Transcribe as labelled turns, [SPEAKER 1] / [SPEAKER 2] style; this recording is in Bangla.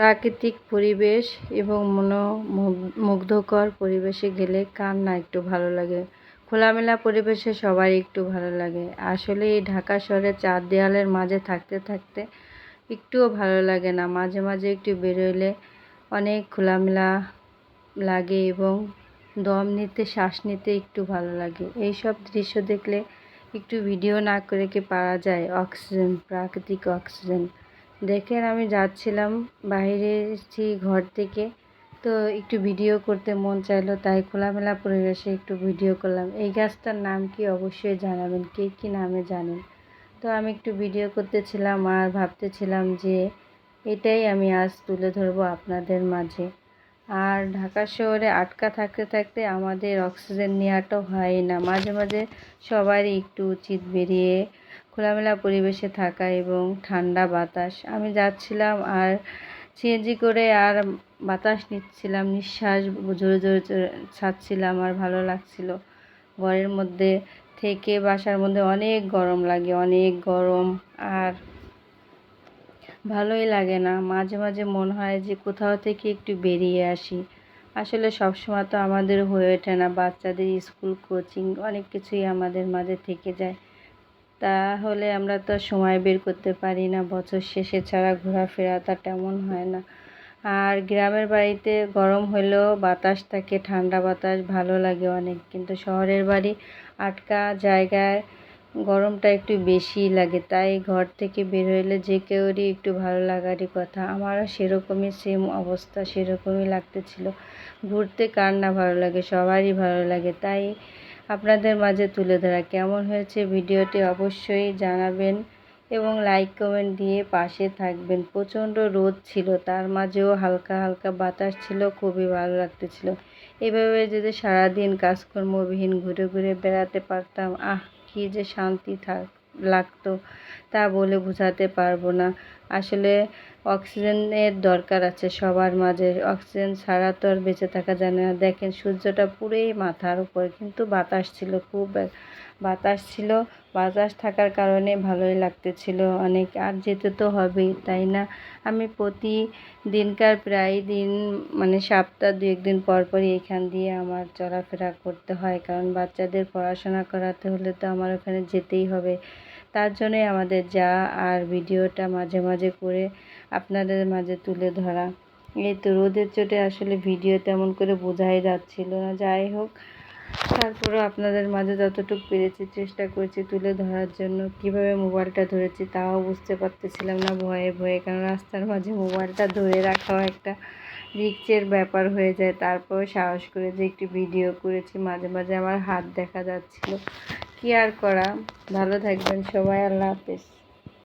[SPEAKER 1] প্রাকৃতিক পরিবেশ এবং মনোমুগ্ধকর পরিবেশে গেলে কার না একটু ভালো লাগে? খোলামেলা পরিবেশে সবারই একটু ভালো লাগে। আসলে এই ঢাকা শহরে চার দেয়ালের মাঝে থাকতে থাকতে একটুও ভালো লাগে না। মাঝে মাঝে একটু বেরোলে অনেক খোলামেলা লাগে এবং দম নিতে, শ্বাস নিতে একটু ভালো লাগে। এই সব দৃশ্য দেখলে একটু ভিডিও না করে কি পারা যায়? অক্সিজেন, প্রাকৃতিক অক্সিজেন। দেখেন আমি যাচ্ছিলাম বাইরে এসেছি ঘর থেকে। তো একটু ভিডিও করতে মন চাইলো, তাই খোলামেলা পরিবেশে একটু ভিডিও করলাম। এই গাছটার নাম কি অবশ্যই জানাবেন, কে কি নামে জানেন? তো আমি একটু ভিডিও করতেছিলাম আর ভাবতেছিলাম যে এটাই আমি আজ তুলে ধরবো আপনাদের মাঝে। আর ঢাকা শহরে আটকা থাকতে থাকতে আমাদের অক্সিজেন নেওয়াটাও হয় না। মাঝে মাঝে সবারই একটু উচিত বেরিয়ে খোলামেলা পরিবেশে থাকা এবং ঠান্ডা বাতাস। আমি যাচ্ছিলাম আর সিএনজি করে আর বাতাস নিচ্ছিলাম, নিঃশ্বাস জোরে জোরে ছাড়ছিলাম আর ভালো লাগছিল। ঘরের মধ্যে থেকে বাসার মধ্যে অনেক গরম লাগে, অনেক গরম আর ভালোই লাগে না। মাঝে মাঝে মনে হয় যে কোথাও থেকে একটু বেরিয়ে আসি। আসলে সবসময় তো আমাদের হয়ে ওঠে না। বাচ্চাদের স্কুল, কোচিং অনেক কিছুই আমাদের মাঝে থেকে যায়। তাহলে আমরা তো সময় বের করতে পারি না। বছর শেষে ছাড়া ঘোরাফেরা ঘোরাফেরাটা তেমন হয় না। আর গ্রামের বাড়িতে গরম হলেও বাতাস থাকে, ঠান্ডা বাতাস ভালো লাগে অনেক। কিন্তু শহরের বাড়ি আটকা জায়গায় গরমটা একটু বেশিই লাগে, তাই ঘর থেকে বের হলে যে কেউরই একটু ভালো লাগারই কথা। আমারও সেরকমই সেম অবস্থা, সেরকমই লাগতেছিল। ঘুরতে কার না ভালো লাগে, সবারই ভালো লাগে। তাই আপনাদের মাঝে তুলে ধরা, কেমন হয়েছে ভিডিওটি অবশ্যই জানাবেন এবং লাইক কমেন্ট দিয়ে পাশে থাকবেন। প্রচণ্ড রোদ ছিল, তার মাঝেও হালকা হালকা বাতাস ছিল, খুবই ভালো লাগতেছিল। এভাবে যদি সারাদিন কাজকর্মবিহীন ঘুরে ঘুরে বেড়াতে পারতাম, আহ! কী যে শান্তি থাক, লাগতো তা বলে বোঝাতে পারব না। আসলে অক্সিজেনের দরকার আছে সবার মাঝে। অক্সিজেন ছাড়া তো আর বেঁচে থাকা যায় না। দেখেন সূর্যটা পুরোই মাথার উপর, কিন্তু বাতাস ছিল খুব বাতাস ছিল। বাতাস থাকার কারণে ভালোই লাগতেছিল। অনেক, আর যেতে তো হবেই, তাই না? আমি প্রতি দিনকার প্রায় দিন মানে সপ্তাহ দু একদিন পর পরই এখান দিয়ে আমার চলাফেরা করতে হয়। কারণ বাচ্চাদের পড়াশোনা করাতে হলে তো আমার ওখানে যেতেই হবে। তার জন্যই আমাদের যা আর ভিডিওটা মাঝে মাঝে করে আপনাদের মাঝে তুলে ধরা। এই তো রোদের চোটে আসলে ভিডিও তেমন করে বোঝাই যাচ্ছিল না। যাই হোক তারপরেও আপনাদের মাঝে যতটুকু পেরেছি, চেষ্টা করেছি তুলে ধরার জন্য। কীভাবে মোবাইলটা ধরেছি তাও বুঝতে পারতেছিলাম না, ভয়ে ভয়ে। কারণ রাস্তার মাঝে মোবাইলটা ধরে রাখাও একটা রিক্সের ব্যাপার হয়ে যায়। তারপর সাহস করে যে একটু ভিডিও করেছি, মাঝে মাঝে আমার হাত দেখা যাচ্ছিল। কি আর করা? ভালো থাকবেন সবাই, আল্লাহ হাফেজ।